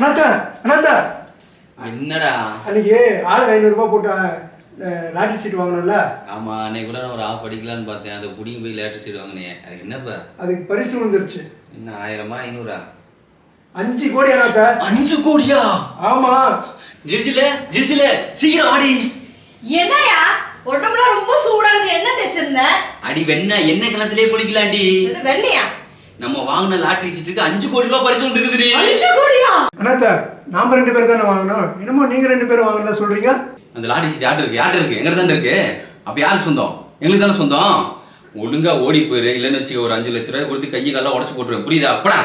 அண்ணாத்தா அண்ணாத்தா என்னடா? அன்னைக்கு ஆளுக்கு ஐநூறுரூபா போட்டு லாட்டரி சீட் வாங்கணும்ல ஆமா அன்னைக்கு கூட நான் ஒரு ஆஃப் அடிக்கலான்னு பார்த்தேன். அதை புடிங்கி போய் லேட்டர் சீட் வாங்கினேன் அது என்னப்பா அதுக்கு பரிசு விழுந்துருச்சு. என்ன ஆயிரமா ஐநூறா? அஞ்சு கோடி அண்ணாத்தா அஞ்சு கோடியா? ஆமா. ஜில்ஜில ஜில்ஜில சீக்கிரம் ஆடி என்னையா? உடம்புல ரொம்ப சூடாகுது. என்ன தேய்ச்சிருந்த? அடி வெண்ண என்ன கிணத்துலயே குளிக்கலாண்டி இது வெண்ணையா? நம்ம வாங்கின லாட்டரி சீட்டுக்கு அஞ்சு கோடி ரூபாய் பரிசு வந்துருக்குதுடி. அஞ்சு கோடியா? அண்ணாத்தா நாம ரெண்டு பேர் தானே வாங்கணும்? என்னமோ நீங்க ரெண்டு பேரும் வாங்கினா சொல்றீங்க? அந்த லாட்டரி சீட் யார்ட்ட இருக்கு? யார்ட்ட இருக்கு? எங்க தானே இருக்கு? அப்ப யாருக்கு சொந்தம்? எங்களுக்கு தானே சொந்தம். ஒழுங்கா ஓடி போயிரு. இல்லைன்னு வச்சுக்க ஒரு அஞ்சு லட்ச ரூபாய் கொடுத்து கையை காலம் உடச்சு போட்டுருவேன். புரியுதா? அப்படா.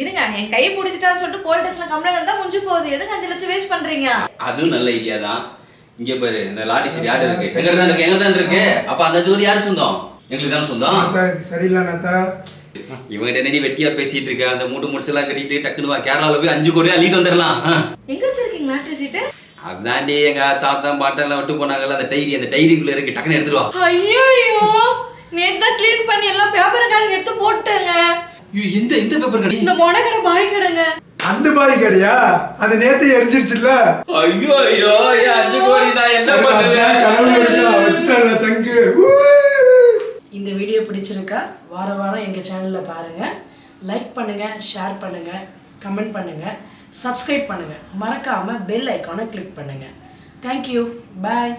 இருங்க என் கை பிடிச்சிட்டான்னு சொல்லிட்டு போலீஸ்ல கம்ப்ளைண்ட் வந்தா முடிஞ்சு போகுது. எதுக்கு அஞ்சு லட்சம் வேஸ்ட் பண்றீங்க? அதுவும் நல்ல ஐடியா தான். இங்க பாரு இந்த லாட்டரி சீட் யார்ட்ட இருக்கு? எங்க தான் இருக்கு? எங்க தான் இருக்கு? அப்ப அந்த கோடி யாருக்கு சொந்தம்? எங்களுக்கு தானே சொந்தம். சரியில்லை அண்ணாத்தா இவங்கிட்ட என்னடி வெட்டியா பேசிட்டு இருக்க? அந்த மூட்டு முடிச்செல்லாம் கட்டிட்டு டக்குனு வா கேரளாவில் போய் அஞ்சு கோடி அள்ளிட்டு வந்துடலாம். எங்க வச்சிருக்கீங்க லாட்டரி சீட்டு அதாண்டி எங்க தாத்தா பாட்டெல்லாம் விட்டு போனாங்கல்ல அந்த டைரி அந்த டைரிக்குள்ள இருக்கு டக்குன்னு எடுத்துட்டு வா. ஐயோ நேத்து க்ளீன் பண்ணி எல்லாம் பேப்பர் கார்டு எடுத்து போட்டேங்க. ஐயோ, எந்த எந்த பேப்பர் கடை இந்த மொன கடை பாய் கடைங்க. அந்த பாய் கடையா? அது நேத்து எரிஞ்சிருச்சுல்ல? ஐயோ ஐயோ அஞ்சு கோடி நான் என்ன பண்ணுவேன் பிடிச்சிருக்கா வார வாரம் எங்கள் சேனலில் பாருங்கள் லைக் பண்ணுங்கள் ஷேர் பண்ணுங்கள் கமெண்ட் பண்ணுங்கள் சப்ஸ்கிரைப் பண்ணுங்கள் மறக்காமல் பெல் ஐக்கானை கிளிக் பண்ணுங்கள் தேங்க்யூ பாய்